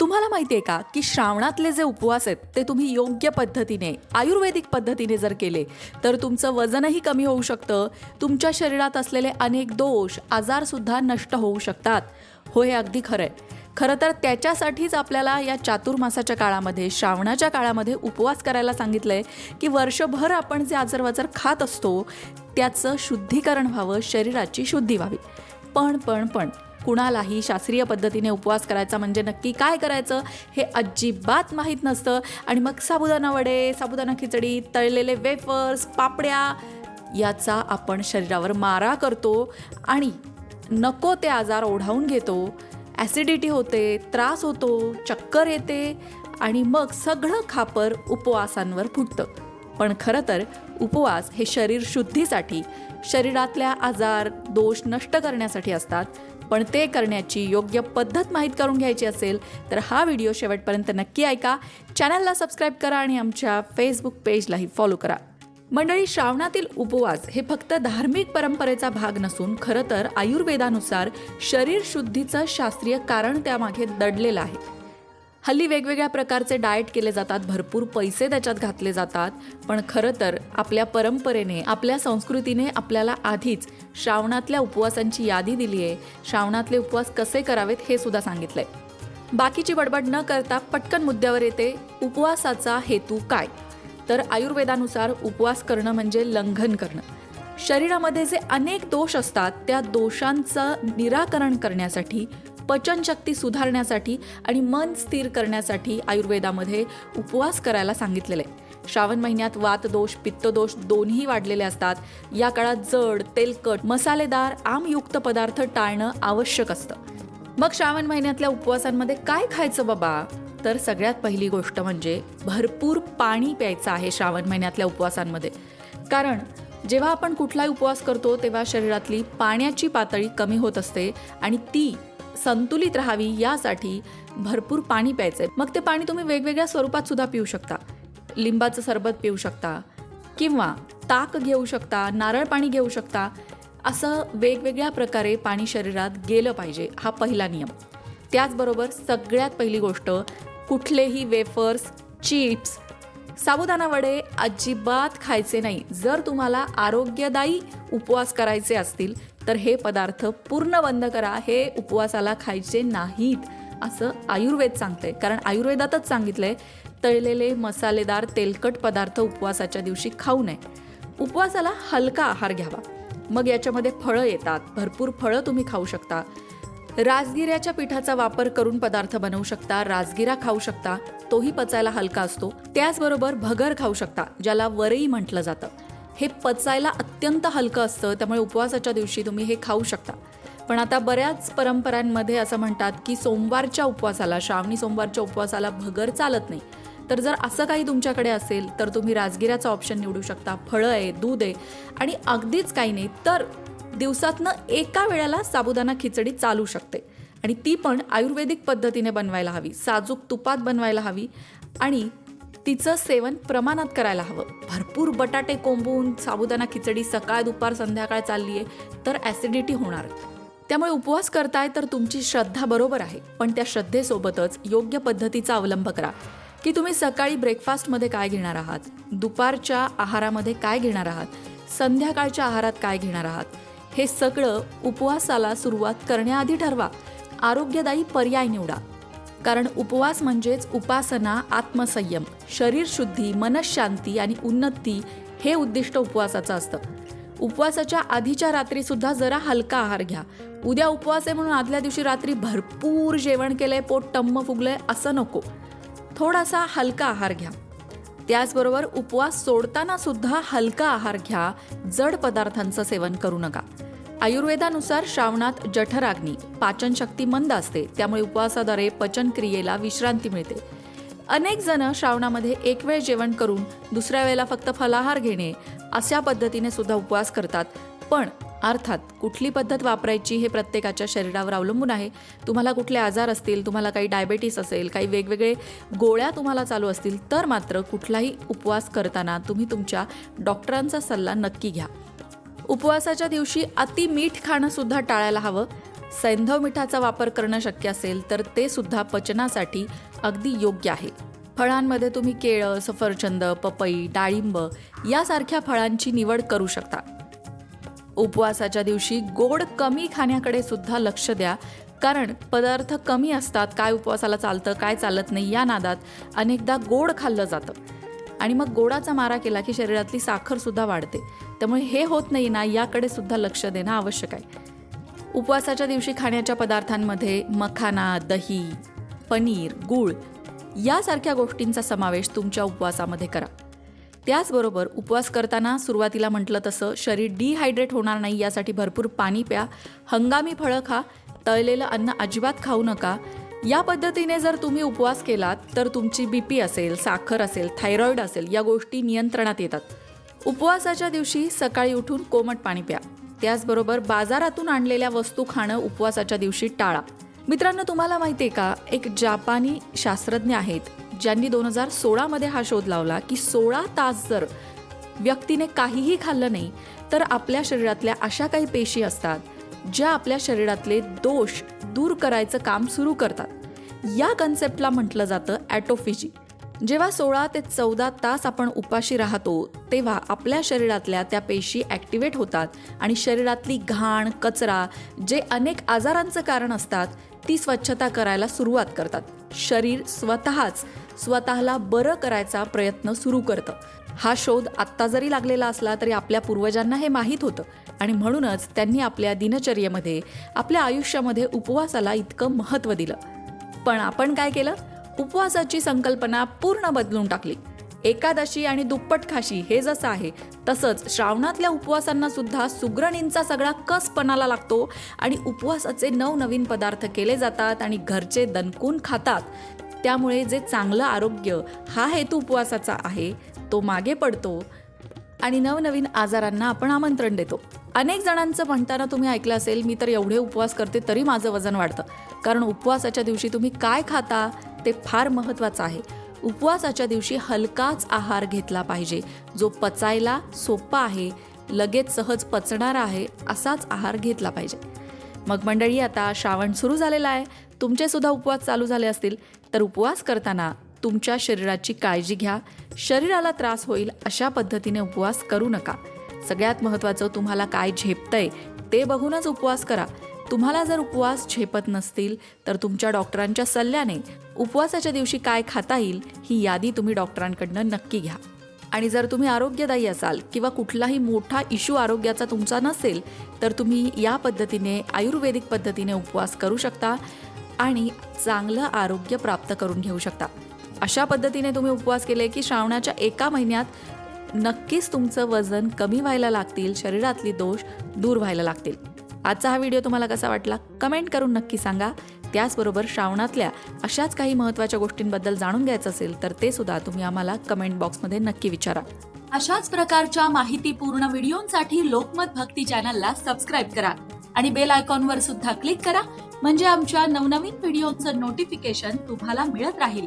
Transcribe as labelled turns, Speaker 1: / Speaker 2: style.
Speaker 1: तुम्हाला माहिती आहे का की श्रावणातले जे उपवास आहेत ते तुम्ही योग्य पद्धतीने आयुर्वेदिक पद्धतीने जर केले तर तुमचं वजनही कमी होऊ शकतं तुमच्या शरीरात असलेले अनेक दोष आजारसुद्धा नष्ट होऊ शकतात. हो हे अगदी खरं आहे. खरं तर त्याच्यासाठीच आपल्याला या चातुर्मासाच्या काळामध्ये श्रावणाच्या काळामध्ये उपवास करायला सांगितलं आहे की वर्षभर आपण जे आजरवाजर खात असतो त्याचं शुद्धीकरण व्हावं शरीराची शुद्धी व्हावी. पण पण पण कुणालाही शास्त्रीय पद्धतीने उपवास करायचा म्हणजे नक्की काय करायचं हे अजिबात माहीत नसतं. आणि मग साबुदाणा वडे साबुदाणा खिचडी तळलेले वेफर्स पापड्या याचा आपण शरीरावर मारा करतो आणि नको ते आजार ओढावून घेतो. ॲसिडिटी होते त्रास होतो चक्कर येते आणि मग सगळं खापर उपवासांवर फुटतं. पण खरं तर उपवास हे शरीर शुद्धीसाठी शरीरातल्या आजार दोष नष्ट करण्यासाठी असतात. पण ते करण्याची योग्य पद्धत माहीत करून घ्यायची असेल तर हा व्हिडिओ शेवटपर्यंत नक्की ऐका. चॅनलला सबस्क्राईब करा आणि आमच्या फेसबुक पेजलाही फॉलो करा. मंडळी श्रावणातील उपवास हे फक्त धार्मिक परंपरेचा भाग नसून खरं तर आयुर्वेदानुसार शरीर शुद्धीचं शास्त्रीय कारण त्यामागे दडलेलं आहे. हल्ली वेगवेगळ्या प्रकारचे डाएट केले जातात भरपूर पैसे त्याच्यात घातले जातात. पण खरं तर आपल्या परंपरेने आपल्या संस्कृतीने आपल्याला आधीच श्रावणातल्या उपवासांची यादी दिली आहे. श्रावणातले उपवास कसे करावेत हे सुद्धा सांगितलंय. बाकीची बडबड न करता पटकन मुद्द्यावर येते उपवासाचा हेतू काय? तर आयुर्वेदानुसार उपवास करणं म्हणजे लंघन करणं. शरीरामध्ये जे अनेक दोष असतात त्या दोषांचं निराकरण करण्यासाठी पचनशक्ती सुधारण्यासाठी आणि मन स्थिर करण्यासाठी आयुर्वेदामध्ये उपवास करायला सांगितलेले. आहे श्रावण महिन्यात वातदोष पित्तदोष दोन्ही वाढलेले असतात. या काळात जड तेलकट मसालेदार आमयुक्त पदार्थ टाळणं आवश्यक असतं. मग श्रावण महिन्यातल्या उपवासांमध्ये काय खायचं बाबा? तर सगळ्यात पहिली गोष्ट म्हणजे भरपूर पाणी प्यायचं आहे श्रावण महिन्यातल्या उपवासांमध्ये. कारण जेव्हा आपण कुठलाही उपवास करतो तेव्हा शरीरातली पाण्याची पातळी कमी होत असते आणि ती संतुलित राहावी यासाठी भरपूर पाणी प्यायचं आहे मग ते पाणी तुम्ही वेगवेगळ्या स्वरूपात सुद्धा पिऊ शकता. लिंबाचं सरबत पिऊ शकता किंवा ताक घेऊ शकता नारळ पाणी घेऊ शकता. असं वेगवेगळ्या प्रकारे पाणी शरीरात गेलं पाहिजे हा पहिला नियम. त्याचबरोबर सगळ्यात पहिली गोष्ट कुठलेही वेफर्स चिप्स साबुदाणा वडे अजिबात खायचे नाही. जर तुम्हाला आरोग्यदायी उपवास करायचे असतील तर हे पदार्थ पूर्ण बंद करा. हे उपवासाला खायचे नाहीत असं आयुर्वेद सांगतंय. कारण आयुर्वेदातच सांगितलंय तळलेले मसालेदार तेलकट पदार्थ उपवासाच्या दिवशी खाऊ नये. उपवासाला हलका आहार घ्यावा. मग याच्यामध्ये फळं येतात. भरपूर फळं तुम्ही खाऊ शकता. राजगिऱ्याच्या पिठाचा वापर करून पदार्थ बनवू शकता राजगिरा खाऊ शकता तोही पचायला हलका असतो. त्याचबरोबर भगर खाऊ शकता ज्याला वरई म्हटलं जातं. हे पचायला अत्यंत हलकं असतं त्यामुळे उपवासाच्या दिवशी तुम्ही हे खाऊ शकता. पण आता बऱ्याच परंपरांमध्ये असं म्हणतात की सोमवारच्या उपवासाला श्रावणी सोमवारच्या उपवासाला भगर चालत नाही. तर जर असं काही तुमच्याकडे असेल तर तुम्ही राजगिऱ्याचा ऑप्शन निवडू शकता. फळं आहे दूध आहे आणि अगदीच काही नाही तर दिवसातनं एका वेळेला साबुदाणा खिचडी चालू शकते. आणि ती पण आयुर्वेदिक पद्धतीने बनवायला हवी. साजूक तुपात बनवायला हवी आणि तिचं सेवन प्रमाणात करायला हवं. भरपूर बटाटे कोंबून साबुदाणा खिचडी सकाळ दुपार संध्याकाळ चालली आहे तर ॲसिडिटी होणार. त्यामुळे उपवास करताय तर तुमची श्रद्धा बरोबर आहे. पण त्या श्रद्धेसोबतच योग्य पद्धतीचा अवलंब करा. की तुम्ही सकाळी ब्रेकफास्टमध्ये काय घेणार आहात? दुपारच्या आहारामध्ये काय घेणार आहात? संध्याकाळच्या आहारात काय घेणार आहात? हे सगळं उपवासाला सुरुवात करण्याआधी ठरवा. आरोग्यदायी पर्याय निवडा. कारण उपवास म्हणजेच उपासना आत्मसंयम शरीर शुद्धी मनशांती आणि उन्नती हे उद्दिष्ट उपवासाचं असतं. उपवासाच्या आधीच्या रात्री सुद्धा जरा हलका आहार घ्या. उद्या उपवास आहे म्हणून आदल्या दिवशी रात्री भरपूर जेवण केलंय पोट टम्म फुगलंय असं नको. थोडासा हलका आहार घ्या. त्याचबरोबर उपवास सोडताना सुद्धा हलका आहार घ्या. जड पदार्थांचं सेवन करू नका. आयुर्वेदानुसार श्रावणात जठराग्नी पाचनशक्ती मंद असते त्यामुळे उपवासाद्वारे पचनक्रियेला विश्रांती मिळते. अनेक जण श्रावणामध्ये एक वेळ जेवण करून दुसऱ्या वेळेला फक्त फलाहार घेणे अशा पद्धतीने सुद्धा उपवास करतात. पण अर्थात कुठली पद्धत वापरायची हे प्रत्येकाच्या शरीरावर अवलंबून आहे. तुम्हाला कुठले आजार असतील तुम्हाला काही डायबेटीस असेल काही वेगवेगळे गोळ्या तुम्हाला चालू असतील तर मात्र कुठलाही उपवास करताना तुम्ही तुमच्या डॉक्टरांचा सल्ला नक्की घ्या. उपवासाच्या दिवशी अति मीठ खाणं सुद्धा टाळायला हवं. सैंधव मिठाचा वापर करणं शक्य असेल तर ते सुद्धा पचनासाठी अगदी योग्य आहे. फळांमध्ये तुम्ही केळं सफरचंद पपई डाळिंब यासारख्या फळांची निवड करू शकता. उपवासाच्या दिवशी गोड कमी खाण्याकडे सुद्धा लक्ष द्या कारण पदार्थ कमी असतात काय उपवासाला चालतं काय चालत नाही या नादात अनेकदा गोड खाल्लं जातं. आणि मग गोडाचा मारा केला की शरीरातली साखर सुद्धा वाढते. त्यामुळे हे होत नाही ना याकडे सुद्धा लक्ष देणं आवश्यक आहे. उपवासाच्या दिवशी खाण्याच्या पदार्थांमध्ये मखाना दही पनीर गूळ यासारख्या गोष्टींचा समावेश तुमच्या उपवासामध्ये करा. त्याचबरोबर उपवास करताना सुरुवातीला म्हटलं तसं शरीर डिहायड्रेट होणार नाही यासाठी भरपूर पाणी प्या. हंगामी फळं खा. तळलेलं अन्न अजिबात खाऊ नका. या पद्धतीने जर तुम्ही उपवास केलात तर तुमची बी पी असेल साखर असेल थायरॉईड असेल या गोष्टी नियंत्रणात येतात. उपवासाच्या दिवशी सकाळी उठून कोमट पाणी प्या. त्याचबरोबर बाजारातून आणलेल्या वस्तू खाणं उपवासाच्या दिवशी टाळा. मित्रांनो तुम्हाला माहिती आहे का? एक जापानी शास्त्रज्ञ आहेत ज्यांनी दोन हजार सोळामध्ये हा शोध लावला की सोळा तास जर व्यक्तीने काहीही खाल्लं नाही तर आपल्या शरीरातल्या अशा काही पेशी असतात ज्या आपल्या शरीरातले दोष दूर करायचं काम सुरू करतात. या कन्सेप्टला म्हटलं जातं ॲटोफिजी जेव्हा सोळा ते चौदा तास आपण उपाशी राहतो तेव्हा आपल्या शरीरातल्या त्या पेशी ॲक्टिवेट होतात आणि शरीरातली घाण कचरा जे अनेक आजारांचं कारण असतात ती स्वच्छता करायला सुरुवात करतात. शरीर स्वतःच स्वतःला बरं करायचा प्रयत्न सुरू करतं. हा शोध आत्ता जरी लागलेला असला तरी आपल्या पूर्वजांना हे माहीत होतं. आणि म्हणूनच त्यांनी आपल्या दिनचर्येमध्ये आपल्या आयुष्यामध्ये उपवासाला इतकं महत्त्व दिलं. पण आपण काय केलं? उपवासाची संकल्पना पूर्ण बदलून टाकली. एकादशी आणि दुप्पट खाशी हे जसं आहे तसंच श्रावणातल्या उपवासांना सुद्धा सुग्रणींचा सगळा कस पणाला लागतो आणि उपवासाचे नवनवीन पदार्थ केले जातात आणि घरचे दणकून खातात. त्यामुळे जे चांगलं आरोग्य हा हेतू उपवासाचा आहे तो मागे पडतो आणि नवनवीन आजारांना आपण आमंत्रण देतो. अनेक जणांचं म्हणताना तुम्ही ऐकलं असेल मी तर एवढे उपवास करते तरी माझं वजन वाढतं. कारण उपवासाच्या दिवशी तुम्ही काय खाता ते फार महत्त्वाचं आहे. उपवासाच्या दिवशी हलकाच आहार घेतला पाहिजे. जो पचायला सोपा आहे लगेच सहज पचणारा आहे असाच आहार घेतला पाहिजे. मग मंडळी आता श्रावण सुरू झालेला आहे. तुमचेसुद्धा उपवास चालू झाले असतील. तर उपवास करताना तुमच्या शरीराची काळजी घ्या. शरीराला त्रास होईल अशा पद्धतीने उपवास करू नका. सगळ्यात महत्त्वाचं तुम्हाला काय झेपतंय ते बघूनच उपवास करा. तुम्हाला जर उपवास झेपत नसतील तर तुमच्या डॉक्टरांच्या सल्ल्याने उपवासाच्या दिवशी काय खाता येईल ही यादी तुम्ही डॉक्टरांकडनं नक्की घ्या. आणि जर तुम्ही आरोग्यदायी असाल किंवा कुठलाही मोठा इशू आरोग्याचा तुमचा नसेल तर तुम्ही या पद्धतीने आयुर्वेदिक पद्धतीने उपवास करू शकता आणि चांगलं आरोग्य प्राप्त करून घेऊ शकता. अशा पद्धतीने तुम्ही उपवास केले की श्रावणाच्या एका महिन्यात नक्कीच तुमचं वजन कमी व्हायला लागतील शरीरातली दोष दूर व्हायला लागतील. आजचा हा व्हिडिओ तुम्हाला कसा वाटला? कमेंट करून नक्की सांगा. त्याचबरोबर श्रावणातल्या अशाच काही महत्त्वाच्या गोष्टींबद्दल जाणून घ्यायचं असेल तर ते सुद्धा तुम्ही आम्हाला कमेंट बॉक्समध्ये नक्की विचारा.
Speaker 2: अशाच प्रकारच्या माहितीपूर्ण व्हिडिओंसाठी लोकमत भक्ती चॅनलला सबस्क्राईब करा आणि बेल आयकॉनवर सुद्धा क्लिक करा. म्हणजे आमच्या नवनवीन व्हिडिओचं नोटिफिकेशन तुम्हाला मिळत राहील.